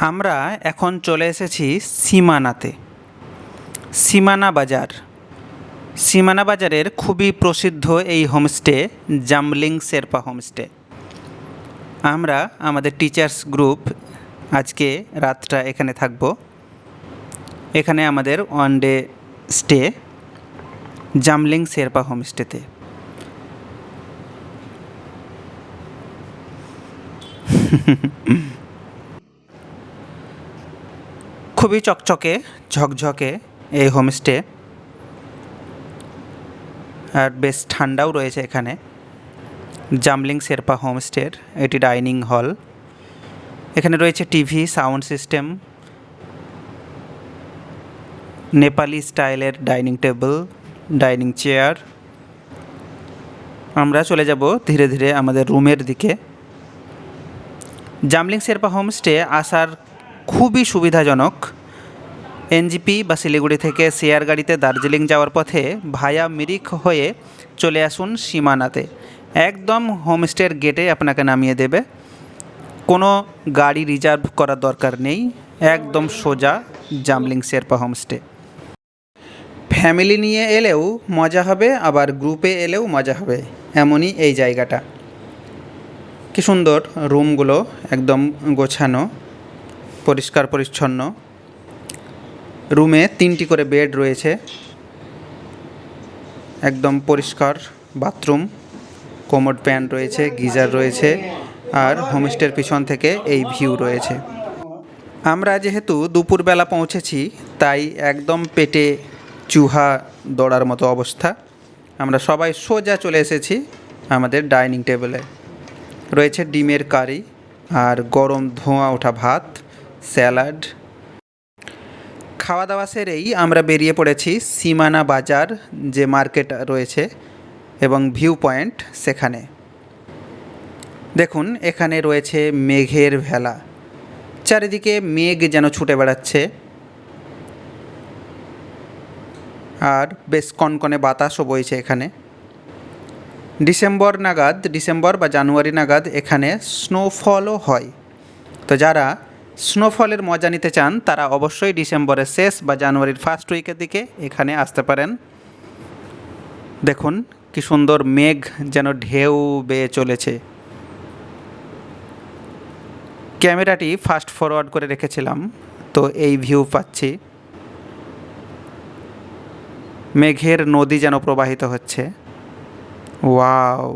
আমরা এখন চলে এসেছি সীমানাতে। সীমানা বাজার। সীমানা বাজারের খুবই প্রসিদ্ধ এই হোমস্টে জামলিং শেরপা হোমস্টে। আমরা, আমাদের টিচার্স গ্রুপ, আজকে রাতটা এখানে থাকব। এখানে আমাদের one day stay Jamling Sherpa হোমস্টেতে। খুবই চকচকে, ঝকঝকে এই হোমস্টে আর বেশ ঠান্ডাও রয়েছে এখানে। জামলিং শেরপা হোমস্টের এটি ডাইনিং হল এখানে রয়েছে টিভি সাউন্ড সিস্টেম নেপালি স্টাইলের ডাইনিং টেবিল ডাইনিং চেয়ার আমরা চলে যাব ধীরে ধীরে আমাদের রুমের দিকে। জামলিং শেরপা হোমস্টে আসার খুবই সুবিধাজনক। এনজিপি বা শিলিগুড়ি থেকে শেয়ার গাড়িতে দার্জিলিং যাওয়ার পথে ভায়া মিরিক হয়ে চলে আসুন সীমানাতে। একদম হোমস্টের গেটে আপনাকে নামিয়ে দেবে। কোনো গাড়ি রিজার্ভ করার দরকার নেই। একদম সোজা জামলিং শেরপা হোমস্টে। ফ্যামিলি নিয়ে এলেও মজা হবে, আবার গ্রুপে এলেও মজা হবে। এমনই এই জায়গাটা। কি সুন্দর রুমগুলো, একদম গোছানো। পরিষ্কার, পরিচ্ছন্ন। রুমে তিনটি করে বেড রয়েছে। একদম পরিষ্কার বাথরুম, কোমোড প্যান রয়েছে, গিজার রয়েছে, আর হোমস্টের পিছন থেকে এই ভিউ রয়েছে। আমরা যেহেতু দুপুরবেলা পৌঁছেছি, তাই একদম পেটে চুহা দৌড়ার মতো অবস্থা। আমরা সবাই সোজা চলে এসেছি আমাদের ডাইনিং টেবিলে। রয়েছে ডিমের কারি আর গরম ধোঁয়া ওঠা ভাত। স্যালাড। খাওয়া দাওয়া সেরেই আমরা বেরিয়ে পড়েছি সীমানা বাজার, যে মার্কেট রয়েছে, এবং ভিউ পয়েন্ট সেখানে। দেখুন, এখানে রয়েছে মেঘের ভেলা। চারিদিকে মেঘ যেন ছুটে বেড়াচ্ছে। আর বেশ কনকনে বাতাসও বইছে এখানে। ডিসেম্বর নাগাদ, ডিসেম্বর বা জানুয়ারি নাগাদ এখানে স্নোফলও হয়। তো যারা স্নোফলের মজা নিতে চান, তারা অবশ্যই ডিসেম্বরের শেষ বা জানুয়ারির ফার্স্ট উইকের দিকে এখানে আসতে পারেন। দেখুন, কি সুন্দর মেঘ যেন ঢেউ বেয়ে চলেছে। ক্যামেরাটি ফাস্ট ফরওয়ার্ড করে রেখেছিলাম, তো এই ভিউ পাচ্ছি। মেঘের নদী যেন প্রবাহিত হচ্ছে। ওয়াও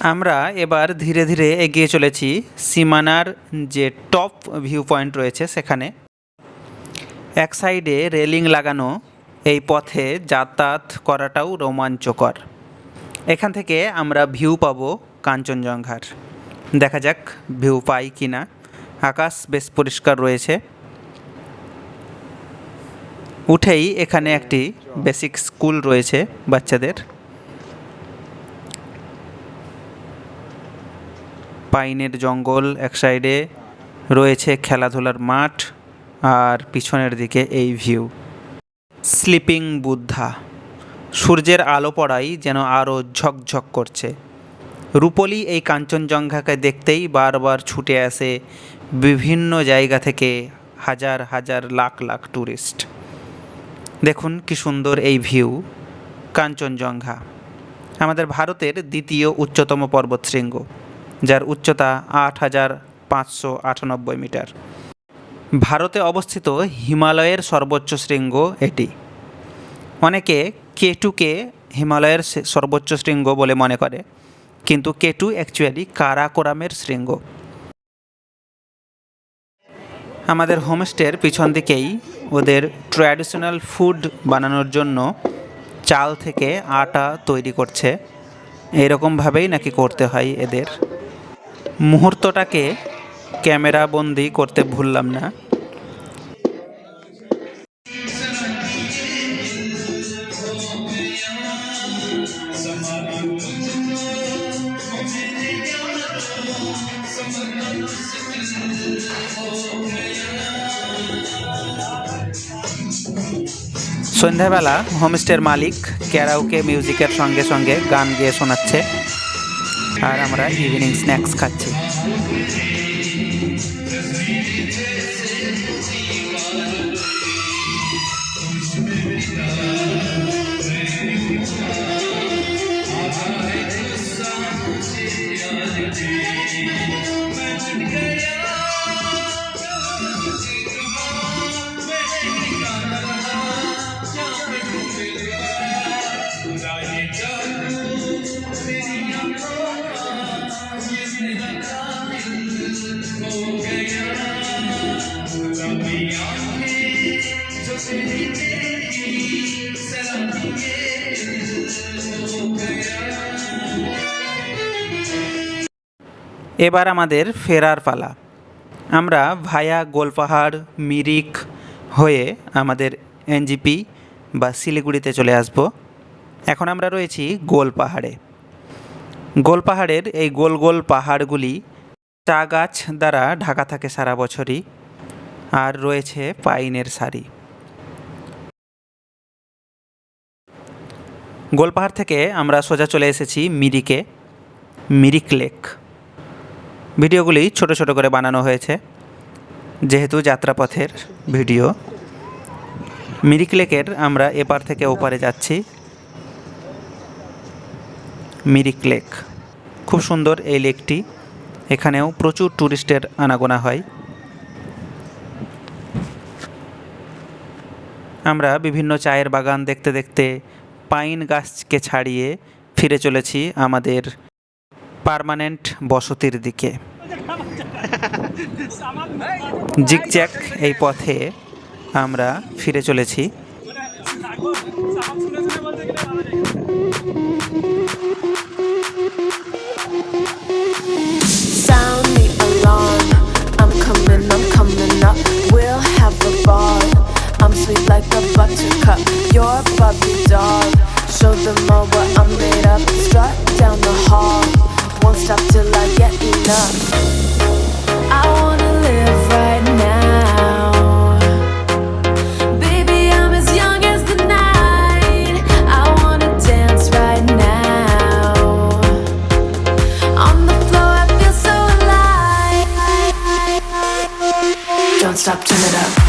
আমরা এবার ধীরে ধীরে এগিয়ে চলেছি সীমানার যে টপ ভিউ পয়েন্ট রয়েছে সেখানে। এক সাইডে রেলিং লাগানো এই পথে যাতায়াত করাটাও রোমাঞ্চকর। এখান থেকে আমরা ভিউ পাবো কাঞ্চনজঙ্ঘার। দেখা যাক ভিউ পাই কি না আকাশ বেশ পরিষ্কার রয়েছে। উঠেই এখানে একটি বেসিক স্কুল রয়েছে বাচ্চাদের। পাইনের জঙ্গল এক সাইডে রয়েছে খেলাধুলার মাঠ আর পিছনের দিকে এই ভিউ। স্লিপিং বুদ্ধা। সূর্যের আলো পড়াই যেন আরও ঝকঝক করছে। রূপলি এই কাঞ্চনজঙ্ঘাকে দেখতেই বারবার ছুটে আসে বিভিন্ন জায়গা থেকে হাজার হাজার লাখ লাখ ট্যুরিস্ট দেখুন কি সুন্দর এই ভিউ, কাঞ্চনজঙ্ঘা। আমাদের ভারতের দ্বিতীয় উচ্চতম পর্বতশৃঙ্গ। যার উচ্চতা আট হাজার পাঁচশো আটানব্বই মিটার। ভারতে অবস্থিত হিমালয়ের সর্বোচ্চ শৃঙ্গ এটি। অনেকে কেটুকে হিমালয়ের সর্বোচ্চ শৃঙ্গ বলে মনে করে, কিন্তু কেটু অ্যাকচুয়ালি কারাকোরামের শৃঙ্গ। আমাদের হোমস্টের পিছন দিকেই ওদের ট্র্যাডিশনাল ফুড বানানোর জন্য চাল থেকে আটা তৈরি করছে। এরকমভাবেই নাকি করতে হয় এদের। মুহূর্তটাকে ক্যামেরা বন্দি করতে ভুললাম না। সন্ধ্যাবেলা হোমস্টের মালিক ক্যারাউকে মিউজিকের সঙ্গে সঙ্গে গান গেয়ে শোনাচ্ছে। আর আমরা ইভিনিং স্ন্যাক্স খাচ্ছি। এবার আমাদের ফেরার পালা। আমরা ভায়া গোলপাহাড়, মিরিক হয়ে আমাদের এনজিপি বা শিলিগুড়িতে চলে আসব। এখন আমরা রয়েছি গোলপাহাড়ে। গোলপাহাড়ের এই গোল গোল পাহাড়গুলি চা গাছ দ্বারা ঢাকা থাকে সারা বছরই, আর রয়েছে পাইনের সারি। গোলপাহাড় থেকে আমরা সোজা চলে এসেছি মিরিকে, মিরিক লেক। ভিডিওগুলি ছোট ছোট করে বানানো হয়েছে, যেহেতু যাত্রাপথের ভিডিও। মিরিক লেকের আমরা এপার থেকে ওপারে যাচ্ছি। মিরিক লেক। খুব সুন্দর এই লেকটি। এখানেও প্রচুর ট্যুরিস্টের আনাগোনা হয়। আমরা বিভিন্ন চায়ের বাগান দেখতে দেখতে পাইন গাছকে ছাড়িয়ে ফিরে চলেছি আমাদের পার্মানেন্ট বসতির দিকে। জিকজ্যাক এই পথে আমরা ফিরে চলেছি। Stop till I get enough. I wanna live right now. Baby, I'm as young as the night. I wanna dance right now. On the floor, I feel so alive. Don't stop, turn it up.